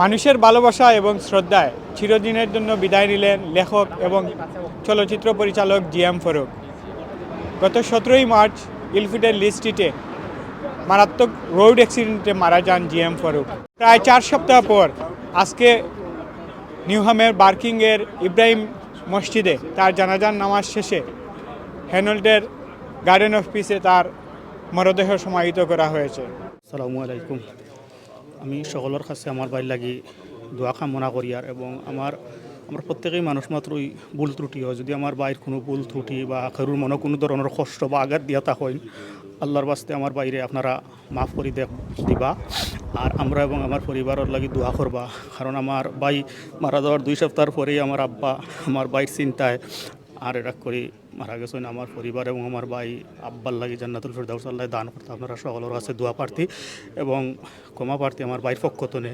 মানুষের ভালোবাসা এবং শ্রদ্ধায় চিরদিনের জন্য বিদায় নিলেন লেখক এবং চলচ্চিত্র পরিচালক জি এম ফরুক। গত সতেরোই মার্চ ইলফিডের লিস্টিতে মারাত্মক রোড অ্যাক্সিডেন্টে মারা যান জি এম ফরুক। প্রায় চার সপ্তাহ পর আজকে নিউহামের বার্কিংয়ের ইব্রাহিম মসজিদে তার জানাজান নামাজ শেষে হ্যানল্ডের গার্ডেন অফ পিসে তার মরদেহ সমাহিত করা হয়েছে। আসসালামু আলাইকুম। আমি সকলের কাছে আমার বাড়ি লাগি দোয়া কামনা করি আর এবং আমার আমরা প্রত্যেকেই মানুষ মাত্রই ভুল ত্রুটি হয়। যদি আমার বাইর কোনো ভুল ত্রুটি বা কারোর মনে কোনো ধরনের কষ্ট বা আঘাত দিয়া তা হয় আল্লাহর বাস্তে আমার বাইরে আপনারা মাফ করে দিবা। আর আমরা এবং আমার পরিবারের লাগি দোয়া করবা কারণ আমার ভাই মারা যাওয়ার দুই সপ্তাহ পরেই আমার আব্বা আমার বাইর চিন্তায় আর এটা করে মারা গেছেন আমার পরিবার এবং আমার ভাই আব্বার লাগে জান্নাতুল ফেরদাউস আল্লাহ দান করতে আপনারা সকলের কাছে দোয়া প্রার্থী এবং ক্ষমা প্রার্থী আমার ভাইয়ের পক্ষ তনে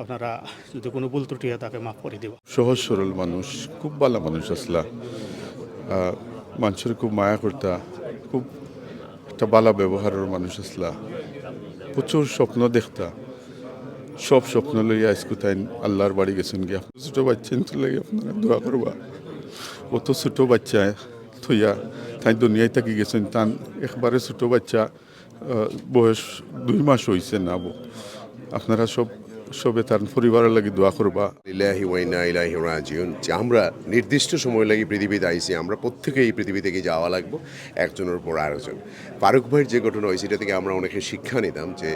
আপনারা যদি কোনো ভুল ত্রুটি হয় তাকে মাফ করে দিব। সহজ সরল মানুষ, খুব ভালো মানুষ আসলা। মানুষের খুব মায়া করতা, খুব একটা ভালো ব্যবহারের মানুষ আসলা। প্রচুর স্বপ্ন দেখতা। সব স্বপ্ন লইয়া আইসকুতাইন আল্লাহর বাড়ি গেছেন গিয়া। ছোটো বাচ্চা লাগে আপনারা দোয়া করবা। অত ছোটো বাচ্চা থইয়া তাই দুনিয়ায় থাকি গেছেন তান একবারে ছোটো বাচ্চা বয়স দুই মাস হয়েছে না। আপনারা সব সবে তার পরিবারের লাগি দোয়া করবা। ইলাহি ওয়াইনা ইলাহি রাজিউন। যে আমরা নির্দিষ্ট সময় লাগি পৃথিবীতে আইছি আমরা প্রত্যেকে এই পৃথিবী থেকে যাওয়া লাগবো, একজনের পর আরেকজন। ফারুক ভাইয়ের যে ঘটনা হয়েছে, এটা থেকে আমরা অনেকে শিক্ষা নিতাম যে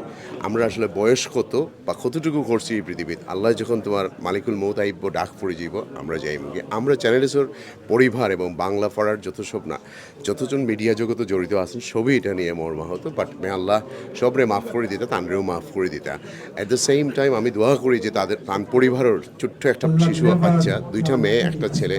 আমরা আসলে বয়স কত বা কতটুকু করছি এই পৃথিবীতে। আল্লাহ যখন তোমার মালিকুল মৌত আইব ডাক পড়ে যাইব, আমরা যাই মুখে। আমরা চ্যানেলেসর পরিবার এবং বাংলা পড়ার যত সব না, যতজন মিডিয়া জগতে জড়িত আছেন, সবই এটা নিয়ে মর্মাহত। বাট মে আল্লাহ সবরে মাফ করে দিতা, তানরেও মাফ করে দিতা। অ্যাট দ্য সেম টাইম আমি দোয়া করি যে তাদের তান পরিবারের ছোট্ট একটা শিশু বাচ্চা দুইটা মেয়ে একটা ছেলে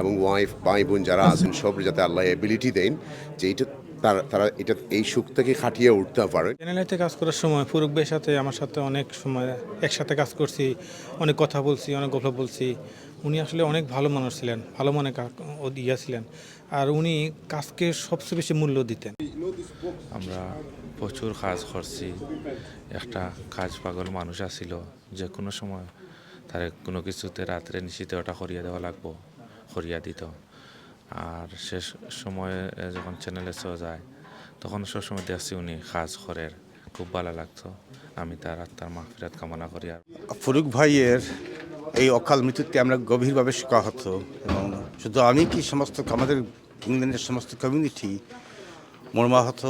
এবং ওয়াইফ ভাই বোন যারা আছেন সব যাতে আল্লাহ এবিলিটি দেন যে এইটা তারা তারা এটা এই সুখটাকে খাটিয়ে উঠতে পারে। চ্যানেলেতে কাজ করার সময় ফুরুক ভাইয়ের সাথে আমার সাথে অনেক সময় একসাথে কাজ করছি অনেক কথা বলছি অনেক গল্প বলছি। উনি আসলে অনেক ভালো মানুষ ছিলেন ভালো মনে ও ইয়া ছিলেন। আর উনি কাজকে সবচেয়ে বেশি মূল্য দিতেন। আমরা প্রচুর কাজ করছি। একটা কাজ পাগল মানুষ আসিল, যে কোনো সময় তার কোনো কিছুতে রাত্রে নিশিতে ওটা করিয়া দেওয়া লাগবো, করিয়া দিত। আর শেষ সময়ে যখন চ্যানেলে শো যায়, তখন সবসময় দেখছি উনি কাজ করেন খুব ভালো লাগতো। আমি তার আত্মার মাহফিরাত কামনা করি আর ফরুক ভাইয়ের এই অকাল মৃত্যুতে আমরা গভীরভাবে শোকাহত এবং শুধু আমি কি সমস্ত আমাদের ইংল্যান্ডের সমস্ত কমিউনিটি মর্মাহত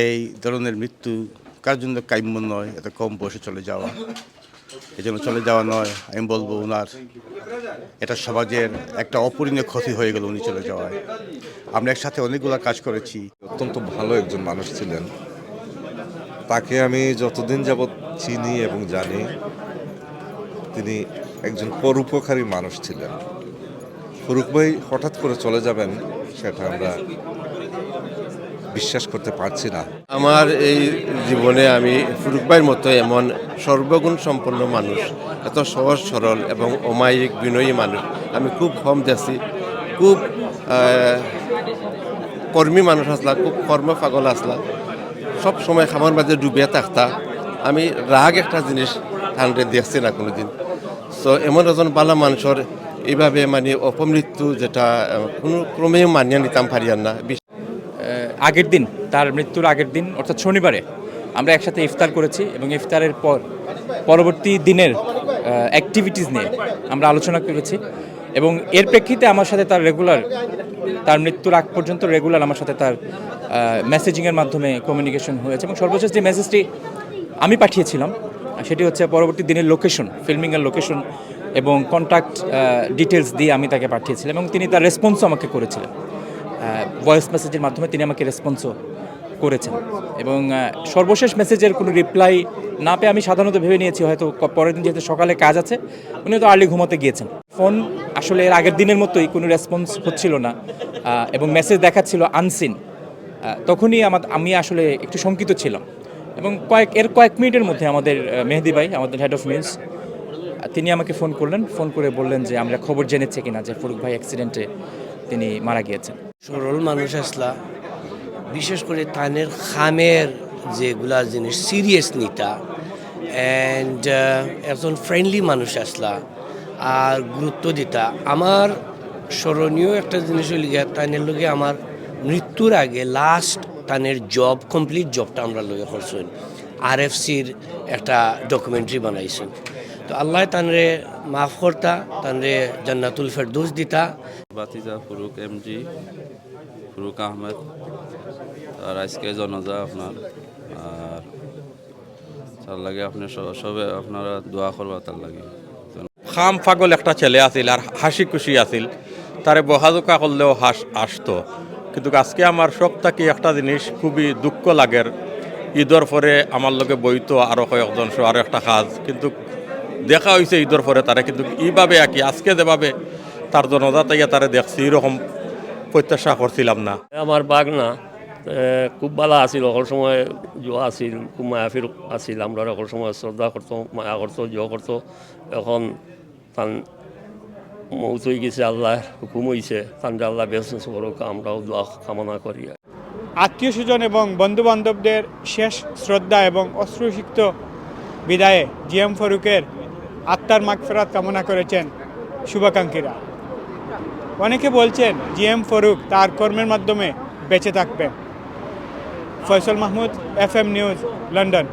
এই ধরনের মৃত্যু কার জন্য কাম্য নয়? এত কম বয়সে চলে যাওয়া। এই জন্য চলে যাওয়া নয়, আমি বলব ওনার এটা সমাজের একটা অপূরণীয় ক্ষতি হয়ে গেল উনি চলে যাওয়ায়। আমরা একসাথে অনেকগুলো কাজ করেছি। অত্যন্ত ভালো একজন মানুষ ছিলেন। তাকে আমি যতদিন যাবৎ চিনি এবং জানি, তিনি একজন পরোপকারী মানুষ ছিলেন। ফরুক ভাই, হঠাৎ করে চলে যাবেন, সেটা আমরা বিশ্বাস করতে পারছি না। আমার এই জীবনে আমি ফুরুক ভাইয়ের মতো এমন সর্বগুণ সম্পন্ন মানুষ, এত সহজ, সরল এবং অমায়িক বিনয়ী মানুষ। আমি খুব কম দেখছি, খুব কর্মী মানুষ আসলা, খুব কর্ম পাগল আসলা। সব সময় খামার মাঝে ডুবিয়ে থাকতা। আমি রাগ একটা জিনিস ঠান্ডে দেখছি না কোনোদিন। তো এমন একজন বালা মানুষের এইভাবে মানে অপমৃত্যু যেটা কোনো ক্রমেও মানিয়ে নিতাম পারিয়ান না। আগের দিন, তার মৃত্যুর আগের দিন, অর্থাৎ শনিবারে, আমরা একসাথে ইফতার করেছি এবং ইফতারের পর, পরবর্তী দিনের অ্যাক্টিভিটিস নিয়ে আমরা আলোচনা করেছি এবং এর প্রেক্ষিতে আমার সাথে তার রেগুলার তার মৃত্যুর আগ পর্যন্ত রেগুলার আমার সাথে তার মেসেজিংয়ের মাধ্যমে কমিউনিকেশন হয়েছে এবং সর্বশেষ যে মেসেজটি আমি পাঠিয়েছিলাম, সেটি হচ্ছে পরবর্তী দিনের লোকেশন ফিল্মিংয়ের লোকেশন এবং কন্ট্যাক্ট ডিটেলস দিয়ে আমি তাকে পাঠিয়েছিলাম এবং তিনি তার রেসপন্সও আমাকে করেছিলেন। ভয়েস মেসেজের মাধ্যমে তিনি আমাকে রেসপন্সও করেছেন। এবং সর্বশেষ মেসেজের কোনো রিপ্লাই না পেয়ে আমি সাধারণত ভেবে নিয়েছি, হয়তো পরের দিন যেহেতু সকালে কাজ আছে উনি তো আর্লি ঘুমোতে গিয়েছেন। ফোন আসলে এর আগের দিনের মতোই কোনো রেসপন্স হচ্ছিল না এবং মেসেজ দেখাচ্ছিল আনসিন তখনই আমার আমি আসলে একটু শঙ্কিত ছিলাম। এবং কয়েক, এর কয়েক মিনিটের মধ্যে আমাদের মেহেদি ভাই, আমাদের হেড অফ নিউজ তিনি আমাকে ফোন করলেন। ফোন করে বললেন যে আমরা খবর জেনেছি কিনা যে ফরুক ভাই অ্যাক্সিডেন্টে তিনি মারা গিয়েছেন। সরল মানুষ আসলা। বিশেষ করে তানের খামের যেগুলা জিনিস সিরিয়াস নিতা অ্যান্ড একজন ফ্রেন্ডলি মানুষ আসলা। আর গুরুত্ব দিতা। আমার স্মরণীয় একটা জিনিস হইল গিয়া তাইনের লগে আমার মৃত্যুর আগে লাস্ট তানের জব কমপ্লিট জবটা আমরা লইয়া করছেন। আর এফ সির একটা ডকুমেন্টারি বানাইছেন। তো আল্লাহ তানরে মাফ করতা তানরে জান্নাতুল ফেরদৌস দিতা। বাতিজা ফুরুক এমজি ফুরুক আহমেদ আর আজকে জনজা আপনার আর তার লাগে আপনি সবে আপনারা দোয়া করবা তার লাগে। খাম পাগল একটা ছেলে আছিল আর হাসি খুশি আছিল। তারে বহাজোকা করলেও হাস আসতো। কিন্তু আজকে আমার সব থাকি একটা জিনিস খুবই দুঃখ লাগের। ঈদর পরে আমার লগে বইতো আরও কয়েকজন সো আরও একটা কাজ কিন্তু দেখা হয়েছে ঈদর পরে তারা কিন্তু এইভাবে আর কি? আজকে যেভাবে তার জনজা তাইয়া তারা দেখছি এরকম প্রত্যাশা করছিলাম না। আমার বাঘ না খুব ভালো আছিল। অকল সময় যোৱা আছিল খুব মায়াফির আছিল। আমরা অকল সময় শ্রদ্ধা করতো মায়া করতো জয় করতো। এখন তান মৌত হয়ে গেছে আল্লাহ হুকুম হয়েছে তান আল্লাহ বেসনেস করুক আমরাও দোয়া কামনা করি। আত্মীয় স্বজন এবং বন্ধু বান্ধবদের শেষ শ্রদ্ধা এবং অশ্রুসিক্ত বিদায়ে জিএম ফারুকের আত্মার মাগফেরাত কামনা করেছেন শুভাকাঙ্ক্ষীরা। অনেকে বলছেন জি এম ফরুক তার কর্মের মাধ্যমে বেঁচে থাকবেন। Faisal Mahmud F M news, London.